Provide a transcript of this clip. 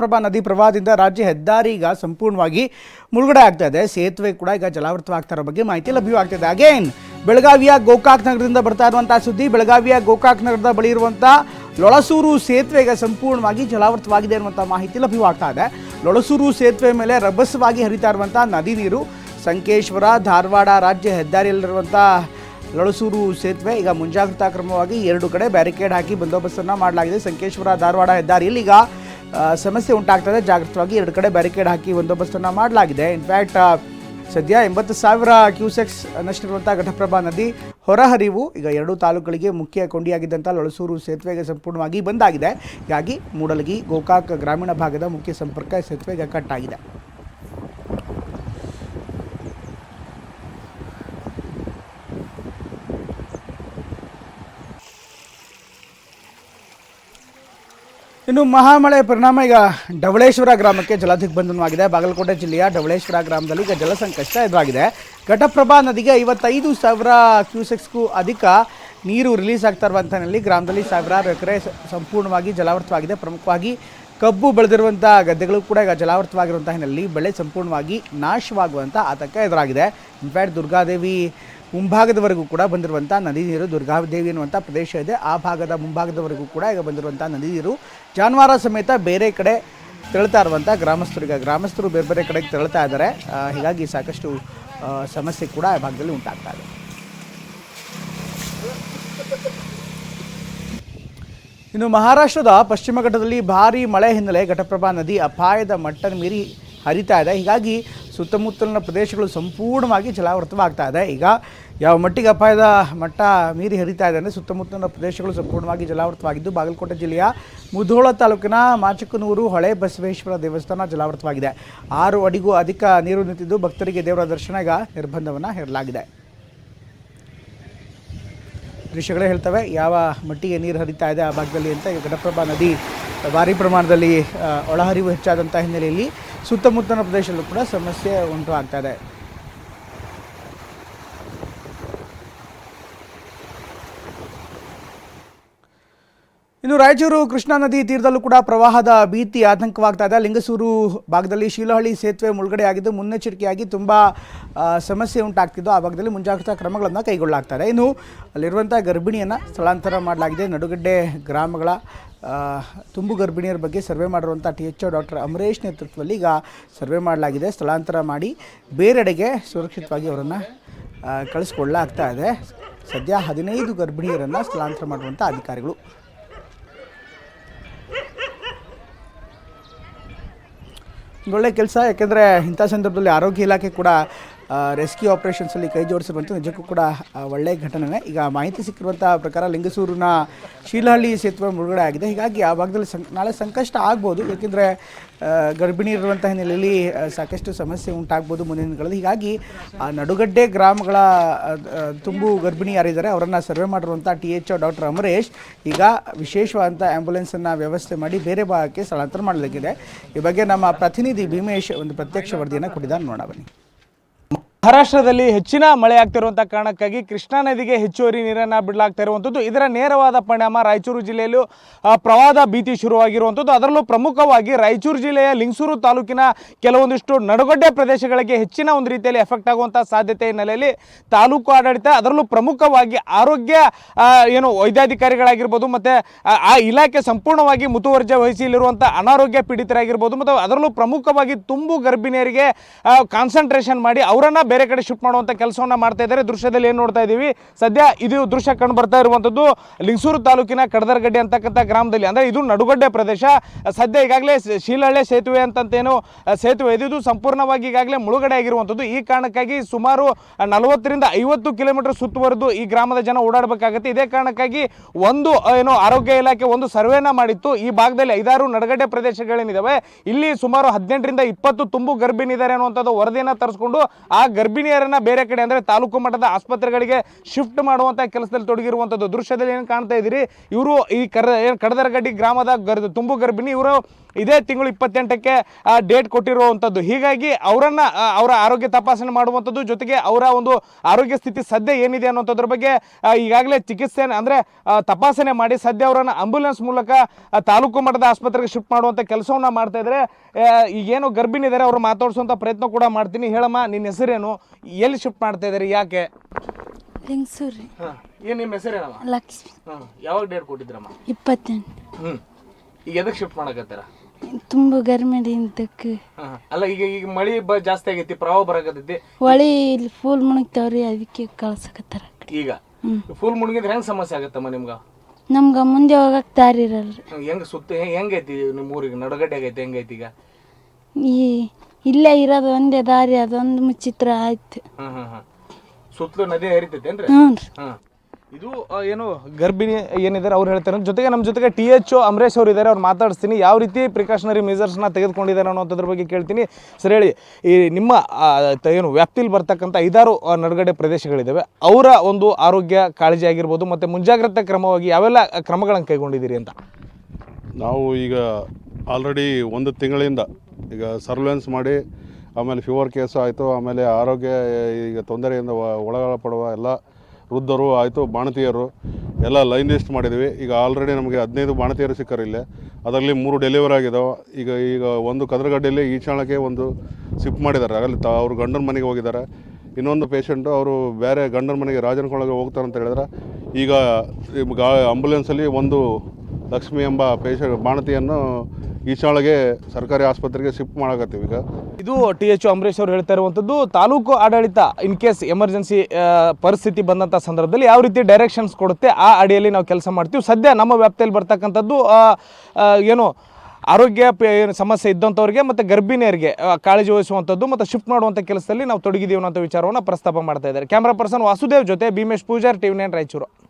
ಘಟಪ್ರಭಾ ನದಿ ಪ್ರವಾಹದಿಂದ ರಾಜ್ಯ ಹೆದ್ದಾರಿ ಈಗ ಸಂಪೂರ್ಣವಾಗಿ ಮುಳುಗಡೆ ಆಗ್ತಾ ಇದೆ. ಸೇತುವೆ ಕೂಡ ಈಗ ಜಲಾವೃತವಾಗ್ತಾ ಇರೋ ಬಗ್ಗೆ ಮಾಹಿತಿ ಲಭ್ಯವಾಗ್ತಿದೆ ಅಗೇನ್ ಬೆಳಗಾವಿಯ ಗೋಕಾಕ್ ನಗರದಿಂದ ಬರ್ತಾ ಇರುವಂತಹ ಸುದ್ದಿ, ಬೆಳಗಾವಿಯ ಗೋಕಾಕ್ ನಗರದ ಬಳಿ ಇರುವಂತಹ ಲೊಳಸೂರು ಸೇತುವೆ ಈಗ ಸಂಪೂರ್ಣವಾಗಿ ಜಲಾವೃತವಾಗಿದೆ ಅನ್ನುವಂಥ ಮಾಹಿತಿ ಲಭ್ಯವಾಗ್ತಾ ಇದೆ. ಲೊಳಸೂರು ಸೇತುವೆ ಮೇಲೆ ರಭಸವಾಗಿ ಹರಿತಾ ಇರುವಂತಹ ನದಿ ನೀರು, ಸಂಕೇಶ್ವರ, ಧಾರವಾಡ ರಾಜ್ಯ ಹೆದ್ದಾರಿಯಲ್ಲಿರುವಂಥ ಲೊಳಸೂರು ಸೇತುವೆ ಈಗ ಮುಂಜಾಗ್ರತಾ ಕ್ರಮವಾಗಿ ಎರಡು ಕಡೆ ಬ್ಯಾರಿಕೇಡ್ ಹಾಕಿ ಬಂದೋಬಸ್ತನ್ನು ಮಾಡಲಾಗಿದೆ. ಸಂಕೇಶ್ವರ, ಧಾರವಾಡ ಹೆದ್ದಾರಿಯಲ್ಲಿ ಈಗ ಸಮಸ್ಯೆ ಉಂಟಾಗ್ತದೆ. ಜಾಗೃತವಾಗಿ ಎರಡು ಕಡೆ ಬ್ಯಾರಿಕೇಡ್ ಹಾಕಿ ಬಂದೋಬಸ್ತನ್ನು ಮಾಡಲಾಗಿದೆ. ಇನ್ಫ್ಯಾಕ್ಟ್ ಸದ್ಯ ಎಂಬತ್ತು ಸಾವಿರ ಕ್ಯೂಸೆಕ್ಸ್ ನಷ್ಟಿರುವಂಥ ಘಟಪ್ರಭಾ ನದಿ ಹೊರಹರಿವು. ಈಗ ಎರಡೂ ತಾಲೂಕುಗಳಿಗೆ ಮುಖ್ಯ ಕೊಂಡಿಯಾಗಿದ್ದಂಥ ಲೊಳಸೂರು ಸೇತುವೆಗೆ ಸಂಪೂರ್ಣವಾಗಿ ಬಂದಾಗಿದೆ. ಹೀಗಾಗಿ ಮೂಡಲಗಿ, ಗೋಕಾಕ್ ಗ್ರಾಮೀಣ ಭಾಗದ ಮುಖ್ಯ ಸಂಪರ್ಕ ಸೇತುವೆಗೆ ಕಟ್ ಇನ್ನು ಮಹಾಮಳೆ ಪರಿಣಾಮ ಈಗ ಢವಳೇಶ್ವರ ಗ್ರಾಮಕ್ಕೆ ಜಲದಿಗ್ಬಂಧನವಾಗಿದೆ ಬಾಗಲಕೋಟೆ ಜಿಲ್ಲೆಯ ಢವಳೇಶ್ವರ ಗ್ರಾಮದಲ್ಲಿ ಈಗ ಜಲಸಂಕಷ್ಟ ಎದುರಾಗಿದೆ. ಘಟಪ್ರಭಾ ನದಿಗೆ ಐವತ್ತೈದು ಸಾವಿರ ಕ್ಯೂಸೆಕ್ಸ್ಗೂ ಅಧಿಕ ನೀರು ರಿಲೀಸ್ ಆಗ್ತಾ ಇರುವಂಥ ಹಿನ್ನೆಲೆಯಲ್ಲಿ ಗ್ರಾಮದಲ್ಲಿ ಸಾವಿರಾರು ಎಕರೆ ಸಂಪೂರ್ಣವಾಗಿ ಜಲಾವೃತವಾಗಿದೆ. ಪ್ರಮುಖವಾಗಿ ಕಬ್ಬು ಬೆಳೆದಿರುವಂಥ ಗದ್ದೆಗಳು ಕೂಡ ಈಗ ಜಲಾವೃತವಾಗಿರುವಂಥ ಹಿನ್ನೆಲೆಯಲ್ಲಿ ಬೆಳೆ ಸಂಪೂರ್ಣವಾಗಿ ನಾಶವಾಗುವಂಥ ಆತಂಕ ಎದುರಾಗಿದೆ. ಇನ್ಫ್ಯಾಕ್ಟ್ ದುರ್ಗಾದೇವಿ ಮುಂಭಾಗದವರೆಗೂ ಕೂಡ ಬಂದಿರುವಂಥ ನದಿ ನೀರು, ದುರ್ಗಾದೇವಿ ಅನ್ನುವಂಥ ಪ್ರದೇಶ ಇದೆ. ಆ ಭಾಗದ ಮುಂಭಾಗದವರೆಗೂ ಕೂಡ ಈಗ ಬಂದಿರುವಂಥ ನದಿ ನೀರು ಜಾನುವಾರ ಸಮೇತ ಬೇರೆ ಕಡೆ ತೆರಳ್ತಾ ಇರುವಂಥ ಗ್ರಾಮಸ್ಥರಿಗೆ ಗ್ರಾಮಸ್ಥರು ಬೇರೆ ಬೇರೆ ಕಡೆಗೆ ತೆರಳ್ತಾ ಇದ್ದಾರೆ. ಹೀಗಾಗಿ ಸಾಕಷ್ಟು ಸಮಸ್ಯೆ ಕೂಡ ಆ ಭಾಗದಲ್ಲಿ ಉಂಟಾಗ್ತಾ ಇದೆ. ಇನ್ನು ಮಹಾರಾಷ್ಟ್ರದ ಪಶ್ಚಿಮ ಘಟ್ಟದಲ್ಲಿ ಭಾರೀ ಮಳೆ ಹಿನ್ನೆಲೆ ಘಟಪ್ರಭಾ ನದಿ ಅಪಾಯದ ಮಟ್ಟ ಮೀರಿ ಹರಿತಾ ಇದೆ. ಹೀಗಾಗಿ ಸುತ್ತಮುತ್ತಲಿನ ಪ್ರದೇಶಗಳು ಸಂಪೂರ್ಣವಾಗಿ ಜಲಾವೃತವಾಗ್ತಾ ಇದೆ. ಈಗ ಯಾವ ಮಟ್ಟಿಗೆ ಅಪಾಯದ ಮಟ್ಟ ಮೀರಿ ಹರಿತಾ ಇದೆ ಅಂದರೆ ಸುತ್ತಮುತ್ತಲಿನ ಪ್ರದೇಶಗಳು ಸಂಪೂರ್ಣವಾಗಿ ಜಲಾವೃತವಾಗಿದ್ದು, ಬಾಗಲಕೋಟೆ ಜಿಲ್ಲೆಯ ಮುಧೋಳ ತಾಲೂಕಿನ ಮಾಚಕನೂರು ಹೊಳೆ ಬಸವೇಶ್ವರ ದೇವಸ್ಥಾನ ಜಲಾವೃತವಾಗಿದೆ. ಆರು ಅಡಿಗೂ ಅಧಿಕ ನೀರು ನಿಂತಿದ್ದು, ಭಕ್ತರಿಗೆ ದೇವರ ದರ್ಶನ ಈಗ ನಿರ್ಬಂಧವನ್ನು ಹೇರಲಾಗಿದೆ. ದೃಶ್ಯಗಳೇ ಹೇಳ್ತವೆ, ಯಾವ ಮಟ್ಟಿಗೆ ನೀರು ಹರಿತಾ ಇದೆ ಆ ಭಾಗದಲ್ಲಿ ಅಂತ. ಈಗ ಘಟಪ್ರಭಾ ನದಿ ಭಾರಿ ಪ್ರಮಾಣದಲ್ಲಿ ಒಳಹರಿವು ಹೆಚ್ಚಾದಂಥ ಹಿನ್ನೆಲೆಯಲ್ಲಿ ಸುತ್ತಮುತ್ತಲಿನ ಪ್ರದೇಶದಲ್ಲೂ ಕೂಡ ಸಮಸ್ಯೆ ಉಂಟು ಆಗ್ತಾ ಇದೆ. ಇನ್ನು ರಾಯಚೂರು ಕೃಷ್ಣಾ ನದಿ ತೀರದಲ್ಲೂ ಕೂಡ ಪ್ರವಾಹದ ಭೀತಿ ಆತಂಕವಾಗ್ತಾ ಇದೆ. ಲಿಂಗಸೂರು ಭಾಗದಲ್ಲಿ ಶೀಲಹಳ್ಳಿ ಸೇತುವೆ ಮುಳುಗಡೆ ಆಗಿದ್ದು ಮುನ್ನೆಚ್ಚರಿಕೆಯಾಗಿ ತುಂಬ ಸಮಸ್ಯೆ ಉಂಟಾಗ್ತಿದ್ದು. ಆ ಭಾಗದಲ್ಲಿ ಮುಂಜಾಗ್ರತಾ ಕ್ರಮಗಳನ್ನು ಕೈಗೊಳ್ಳಲಾಗ್ತಾ ಇದೆ. ಇನ್ನು ಅಲ್ಲಿರುವಂಥ ಗರ್ಭಿಣಿಯನ್ನು ಸ್ಥಳಾಂತರ ಮಾಡಲಾಗಿದೆ. ನಡುಗಡ್ಡೆ ಗ್ರಾಮಗಳ ತುಂಬು ಗರ್ಭಿಣಿಯರ ಬಗ್ಗೆ ಸರ್ವೆ ಮಾಡಿರುವಂಥ T H O doctor Amaresh ನೇತೃತ್ವದಲ್ಲಿ ಈಗ ಸರ್ವೆ ಮಾಡಲಾಗಿದೆ. ಸ್ಥಳಾಂತರ ಮಾಡಿ ಬೇರೆಡೆಗೆ ಸುರಕ್ಷಿತವಾಗಿ ಅವರನ್ನು ಕಳಿಸ್ಕೊಳ್ಳಲಾಗ್ತಾ ಇದೆ. ಸದ್ಯ ಹದಿನೈದು ಗರ್ಭಿಣಿಯರನ್ನು ಸ್ಥಳಾಂತರ ಮಾಡುವಂಥ ಅಧಿಕಾರಿಗಳು ಒಳ್ಳೆ ಕೆಲಸ ಯಾಕೆಂದರೆ ಇಂಥ ಸಂದರ್ಭದಲ್ಲಿ ಆರೋಗ್ಯ ಇಲಾಖೆ ಕೂಡ ರೆಸ್ಕ್ಯೂ ಆಪರೇಷನ್ಸಲ್ಲಿ ಕೈ ಜೋಡಿಸಿರುವಂಥ ನಿಜಕ್ಕೂ ಕೂಡ ಒಳ್ಳೆಯ ಘಟನೆ ಈಗ ಮಾಹಿತಿ ಸಿಕ್ಕಿರುವಂಥ ಪ್ರಕಾರ ಲಿಂಗಸೂರಿನ ಶೀಲಹಳ್ಳಿ ಸೇತುವೆ ಮುಳುಗಡೆ ಆಗಿದೆ. ಹೀಗಾಗಿ ಆ ಭಾಗದಲ್ಲಿ ಸಂ ನಾಳೆ ಸಂಕಷ್ಟ ಆಗ್ಬೋದು. ಏಕೆಂದರೆ ಗರ್ಭಿಣಿ ಇರುವಂಥ ಹಿನ್ನೆಲೆಯಲ್ಲಿ ಸಾಕಷ್ಟು ಸಮಸ್ಯೆ ಉಂಟಾಗ್ಬೋದು ಮುಂದಿನ ದಿನಗಳಲ್ಲಿ. ಹೀಗಾಗಿ, ಆ, ನಡುಗಡ್ಡೆ ಗ್ರಾಮಗಳ ತುಂಬು ಗರ್ಭಿಣಿ ಯಾರಿದ್ದಾರೆ, ಅವರನ್ನು ಸರ್ವೆ ಮಾಡಿರುವಂಥ T H O doctor Amaresh ಈಗ ವಿಶೇಷವಾದಂಥ ಆ್ಯಂಬುಲೆನ್ಸನ್ನು ವ್ಯವಸ್ಥೆ ಮಾಡಿ ಬೇರೆ ಭಾಗಕ್ಕೆ ಸ್ಥಳಾಂತರ ಮಾಡಲಾಗಿದೆ ಈ ಬಗ್ಗೆ ನಮ್ಮ ಪ್ರತಿನಿಧಿ ಭೀಮೇಶ್ ಒಂದು ಪ್ರತ್ಯಕ್ಷ ವರದಿಯನ್ನು ಕೊಟ್ಟಿದ್ದಾರೆ ನೋಡ ಬನ್ನಿ. ಮಹಾರಾಷ್ಟ್ರದಲ್ಲಿ ಹೆಚ್ಚಿನ ಮಳೆ ಆಗ್ತಿರುವಂಥ ಕಾರಣಕ್ಕಾಗಿ ಕೃಷ್ಣಾ ನದಿಗೆ ಹೆಚ್ಚುವರಿ ನೀರನ್ನು ಬಿಡಲಾಗ್ತಾ ಇರುವಂಥದ್ದು. ಇದರ ನೇರವಾದ ಪರಿಣಾಮ ರಾಯಚೂರು ಜಿಲ್ಲೆಯಲ್ಲೂ ಪ್ರವಾದ ಭೀತಿ ಶುರುವಾಗಿರುವಂಥದ್ದು. ಅದರಲ್ಲೂ ಪ್ರಮುಖವಾಗಿ ರಾಯಚೂರು ಜಿಲ್ಲೆಯ ಲಿಂಗಸೂರು ತಾಲೂಕಿನ ಕೆಲವೊಂದಿಷ್ಟು ನಡುಗಡ್ಡೆ ಪ್ರದೇಶಗಳಿಗೆ ಹೆಚ್ಚಿನ ಒಂದು ರೀತಿಯಲ್ಲಿ ಎಫೆಕ್ಟ್ ಆಗುವಂಥ ಸಾಧ್ಯತೆ ಹಿನ್ನೆಲೆಯಲ್ಲಿ ತಾಲೂಕು ಆಡಳಿತ, ಅದರಲ್ಲೂ ಪ್ರಮುಖವಾಗಿ ಆರೋಗ್ಯ ಏನು ವೈದ್ಯಾಧಿಕಾರಿಗಳಾಗಿರ್ಬೋದು ಮತ್ತು, ಆ ಇಲಾಖೆ ಸಂಪೂರ್ಣವಾಗಿ ಮುತುವರ್ಜೆ ವಹಿಸಿ ಇಲ್ಲಿರುವಂಥ ಅನಾರೋಗ್ಯ ಪೀಡಿತರಾಗಿರ್ಬೋದು. ಮತ್ತು ಅದರಲ್ಲೂ ಪ್ರಮುಖವಾಗಿ ತುಂಬು ಗರ್ಭಿಣಿಯರಿಗೆ ಕಾನ್ಸಂಟ್ರೇಷನ್ ಮಾಡಿ ಅವರನ್ನು ಬೇರೆ ಕಡೆ ಶಿಫ್ಟ್ ಮಾಡುವಂಥ ಕೆಲಸವನ್ನು ಮಾಡ್ತಾ ಇದ್ದಾರೆ. ದೃಶ್ಯದಲ್ಲಿ ಏನು ನೋಡ್ತಾ ಇದ್ದೀವಿ ಸದ್ಯ ಇದು ದೃಶ್ಯ ಕಂಡು ಬರ್ತಾ ಇರುವಂಥದ್ದು ಲಿಂಗಸೂರು ತಾಲೂಕಿನ ಕಡದರಗಡ್ಡೆ ಅಂತಕ್ಕಂಥ ಗ್ರಾಮದಲ್ಲಿ. ಅಂದರೆ ಇದು ನಡುಗಡ್ಡೆ ಪ್ರದೇಶ. ಸದ್ಯ ಈಗಾಗಲೇ ಶೀಲಹಳ್ಳೆ ಸೇತುವೆ ಅಂತಂತೇನು ಸೇತುವೆ ಇದೆ. ಸಂಪೂರ್ಣವಾಗಿ ಈಗಾಗಲೇ ಮುಳುಗಡೆ ಆಗಿರುವಂಥದ್ದು ಈ ಕಾರಣಕ್ಕಾಗಿ ಸುಮಾರು ನಲವತ್ತರಿಂದ ಐವತ್ತು ಕಿಲೋಮೀಟರ್ ಸುತ್ತುವರೆದು ಈ ಗ್ರಾಮದ ಜನ ಓಡಾಡಬೇಕಾಗತ್ತೆ. ಇದೇ ಕಾರಣಕ್ಕಾಗಿ ಒಂದು ಏನು ಆರೋಗ್ಯ ಇಲಾಖೆ ಒಂದು ಸರ್ವೆನ ಮಾಡಿತ್ತು. ಈ ಭಾಗದಲ್ಲಿ ಐದಾರು ನಡುಗಡ್ಡೆ ಪ್ರದೇಶಗಳೇನಿದಾವೆ? ಇಲ್ಲಿ ಸುಮಾರು ಹದಿನೆಂಟರಿಂದ ಇಪ್ಪತ್ತು ತುಂಬು ಗರ್ಭಿಣಿದ್ದಾರೆ ಅನ್ನುವಂಥದ್ದು ವರದಿಯನ್ನು ತರಿಸ್ಕೊಂಡು ಆ ಗರ್ಭಿಣಿಯರನ್ನ ಬೇರೆ ಕಡೆ ಅಂದರೆ ತಾಲೂಕು ಮಟ್ಟದ ಆಸ್ಪತ್ರೆಗಳಿಗೆ ಶಿಫ್ಟ್ ಮಾಡುವಂಥ ಕೆಲಸದಲ್ಲಿ ತೊಡಗಿರುವಂಥದ್ದು ದೃಶ್ಯದಲ್ಲಿ ಏನು ಕಾಣ್ತಾ ಇದ್ದೀರಿ? ಇವರು ಈ ಕರ ಏನು ಕಡದರಗಡ್ಡಿ ಗ್ರಾಮದ ಗರ್ ತುಂಬು ಗರ್ಭಿಣಿ, ಇವರು ಇದೇ ತಿಂಗಳು ಇಪ್ಪತ್ತೆಂಟಕ್ಕೆ ಡೇಟ್ ಕೊಟ್ಟಿರುವಂಥದ್ದು ಹೀಗಾಗಿ ಅವರನ್ನು ಅವರ ಆರೋಗ್ಯ ತಪಾಸಣೆ ಮಾಡುವಂಥದ್ದು ಜೊತೆಗೆ ಅವರ ಒಂದು ಆರೋಗ್ಯ ಸ್ಥಿತಿ ಸದ್ಯ ಏನಿದೆ ಅನ್ನೋಂಥದ್ರ ಬಗ್ಗೆ ಈಗಾಗಲೇ ಚಿಕಿತ್ಸೆ ಅಂದರೆ ತಪಾಸಣೆ ಮಾಡಿ ಸದ್ಯ ಅವರನ್ನು ಆಂಬ್ಯುಲೆನ್ಸ್ ಮೂಲಕ ತಾಲೂಕು ಮಟ್ಟದ ಆಸ್ಪತ್ರೆಗೆ ಶಿಫ್ಟ್ ಮಾಡುವಂಥ ಕೆಲಸವನ್ನು ಮಾಡ್ತಾ ಇದ್ದಾರೆ. ಈಗೇನು ಗರ್ಭಿಣಿ ಇದ್ದಾರೆ ಅವರು ಮಾತಾಡಿಸುವಂಥ ಪ್ರಯತ್ನ ಕೂಡ ಮಾಡ್ತೀನಿ. ಹೇಳಮ್ಮ ನಿನ್ನ ಹೆಸರೇನು? ಎಲ್ಲಿ ಶಿಫ್ಟ್ ಮಾಡ್ತಾ ಇದ್ದಾರೆ ಯಾಕೆ? ಲಿಂಗಸೂರಿ. ಏನು ನಿಮ್ಮ ಹೆಸರೇನಮ್ಮ ಲಕ್ಷ್ಮಿ. ಯಾವಾಗ ಡೇಟ್ ಕೊಟ್ಟಿದ್ರಮ್ಮ ಇಪ್ಪತ್ತೆಂಟು. ಹ್ಮ್. ಈಗ ಎದಕ್ಕೆ ಶಿಫ್ಟ್ ಮಾಡಕತ್ತಾರ? ತುಂಬ ಗರ್ಮಿಡಿಂದಕ್ಕೆ ಹಾಂ ಅಲ್ಲ ಈಗ ಈಗ ಮಳೆ ಬ ಜಾಸ್ತಿ ಆಗೈತಿ ಪ್ರವಾಹ ಬರಾಕತ್ತೈತಿ. ಹೊಳಿ ಇಲ್ಲಿ ಫೂಲ್ ಮುಣಗ್ತಾವ್ರಿ ಅದಕ್ಕೆ ಕಳ್ಸಕತ್ತಾರ ಆ ಕಡೆ. ಈಗ? ಫುಲ್ ಮುಳುಗಿದ್ರೆ ಹೆಂಗ್ ಸಮಸ್ಯೆ ಆಗತ್ತಮ್ಮ ನಿಮ್ಗ? ನಮ್ಗೆ ಮುಂದೆ ಹೋಗಕ್ಕೆ ದಾರಿ ಇರಲ್ರಿ. ಹೆಂಗೆ ಸುತ್ತ ಹೆಂಗ್- ಹೆಂಗೈತಿ ನಿಮ್ಮ ಊರಿಗೆ? ನಡುಗಡ್ಡೆ ಆಗೈತಿ ಹೆಂಗೈತಿ ಈಗ? ಈ ಇಲ್ಲೇ ಇರೋದು ಒಂದೇ ದಾರಿ ಅದೊಂದು ಮುಚ್ಚಿತ್ರ ಆಯ್ತು. ಹಾಂ ಹಾಂ ಹಾಂ ಸುತ್ತಲೂ ನದಿ ಹರಿತೈತೇನ್ರಿ? ಹ್ಞೂ ರೀ ಹಾಂ ಇದು ಏನು ಗರ್ಭಿಣಿ ಏನಿದ್ದಾರೆ ಅವ್ರು ಹೇಳ್ತಾರೆ ಜೊತೆಗೆ ನಮ್ಮ ಜೊತೆಗೆ ಟಿ ಎಚ್ ಅಮರೇಶ್ ಅವರು ಇದ್ದಾರೆ, ಅವ್ರು ಮಾತಾಡಿಸ್ತೀನಿ. ಯಾವ ರೀತಿ ಪ್ರಿಕಾಷನರಿ ಮೆಜರ್ಸ್ನ ತೆಗೆದುಕೊಂಡಿದ್ದಾರೆ ಅನ್ನೋದ್ರ ಬಗ್ಗೆ ಕೇಳ್ತೀನಿ. ಸರ್ ಹೇಳಿ, ಈ ನಿಮ್ಮ ಏನು ವ್ಯಾಪ್ತಿಲಿ ಬರ್ತಕ್ಕಂಥ ಐದಾರು ನಡುಗಡೆ ಪ್ರದೇಶಗಳಿದ್ದಾವೆ ಅವರ ಒಂದು ಆರೋಗ್ಯ ಕಾಳಜಿ ಆಗಿರ್ಬೋದು, ಮತ್ತು ಮುಂಜಾಗ್ರತಾ ಕ್ರಮವಾಗಿ ಯಾವೆಲ್ಲ ಕ್ರಮಗಳನ್ನು ಕೈಗೊಂಡಿದ್ದೀರಿ ಅಂತ? ನಾವು ಈಗ ಆಲ್ರೆಡಿ ಒಂದು ತಿಂಗಳಿಂದ ಈಗ ಸರ್ವೆಲೆನ್ಸ್ ಮಾಡಿ, ಆಮೇಲೆ ಫೀವರ್ ಕೇಸು ಆಯಿತು, ಆಮೇಲೆ ಆರೋಗ್ಯ ಈಗ ತೊಂದರೆಯಿಂದ ಒ- ಒಳಪಡುವ ಎಲ್ಲ ವೃದ್ಧರು, ಆಯಿತು, ಬಾಣತಿಯರು ಎಲ್ಲ ಲೈನ್ ಲಿಸ್ಟ್ ಮಾಡಿದ್ವಿ. ಈಗ ಆಲ್ರೆಡಿ ನಮಗೆ ಹದಿನೈದು ಬಾಣತಿಯರು ಸಿಕ್ಕರು ಅದರಲ್ಲಿ ಮೂರು ಡೆಲಿವರ್ ಆಗಿದ್ದಾವೆ ಈಗ ಈಗ ಒಂದು ಕದ್ರಗಡ್ಡೆಯಲ್ಲಿ ಚಾಣಕ್ಕೆ ಒಂದು ಶಿಫ್ಟ್ ಮಾಡಿದ್ದಾರೆ ಅಲ್ಲಿ ತ, ಅವ್ರು ಗಂಡನ ಮನೆಗೆ ಹೋಗಿದ್ದಾರೆ ಇನ್ನೊಂದು ಪೇಷಂಟು ಅವರು ಬೇರೆ ಗಂಡನ ಮನೆಗೆ ರಾಜನಕೊಳಗೆ ಹೋಗ್ತಾರೆ ಅಂತ ಹೇಳಿದ್ರೆ, ಈಗ ಗಾ ಆಂಬುಲೆನ್ಸಲ್ಲಿ ಒಂದು ಲಕ್ಷ್ಮಿ ಎಂಬ ಪೇಷ ಬಾಣತಿಯನ್ನು ಈಚಾಳಿಗೆ ಸರ್ಕಾರಿ ಆಸ್ಪತ್ರೆಗೆ ಶಿಫ್ಟ್ ಮಾಡಕತ್ತೀವಿ ಈಗ. ಇದು ಟಿ ಎಚ್ ಅಂಬರೀಶ್ ಅವರು ಹೇಳ್ತಾ ಇರುವಂಥದ್ದು, ತಾಲೂಕು ಆಡಳಿತ ಇನ್ ಕೇಸ್ ಎಮರ್ಜೆನ್ಸಿ ಪರಿಸ್ಥಿತಿ ಬಂದಂಥ ಸಂದರ್ಭದಲ್ಲಿ ಯಾವ ರೀತಿ ಡೈರೆಕ್ಷನ್ಸ್ ಕೊಡುತ್ತೆ, ಆ ಅಡಿಯಲ್ಲಿ ನಾವು ಕೆಲಸ ಮಾಡ್ತೀವಿ. ಸದ್ಯ ನಮ್ಮ ವ್ಯಾಪ್ತಿಯಲ್ಲಿ ಬರ್ತಕ್ಕಂಥದ್ದು ಏನು ಆರೋಗ್ಯ ಏನು ಸಮಸ್ಯೆ ಇದ್ದಂಥವ್ರಿಗೆ ಮತ್ತು ಗರ್ಭಿಣಿಯರಿಗೆ ಕಾಳಜಿ ವಹಿಸುವಂಥದ್ದು ಮತ್ತು ಶಿಫ್ಟ್ ಮಾಡುವಂಥ ಕೆಲಸದಲ್ಲಿ ನಾವು ತೊಡಗಿದ್ದೀವಿ ಅನ್ನೋ ವಿಚಾರವನ್ನು ಪ್ರಸ್ತಾಪ ಮಾಡ್ತಾ ಇದ್ದಾರೆ. ಕ್ಯಾಮ್ರಾ ಪರ್ಸನ್ ವಾಸುದೇವ್ ಜೊತೆ ಭೀಮೇಶ್ ಪೂಜಾರ್ ಟಿವಿ ನೈನ್ ರಾಯಚೂರು.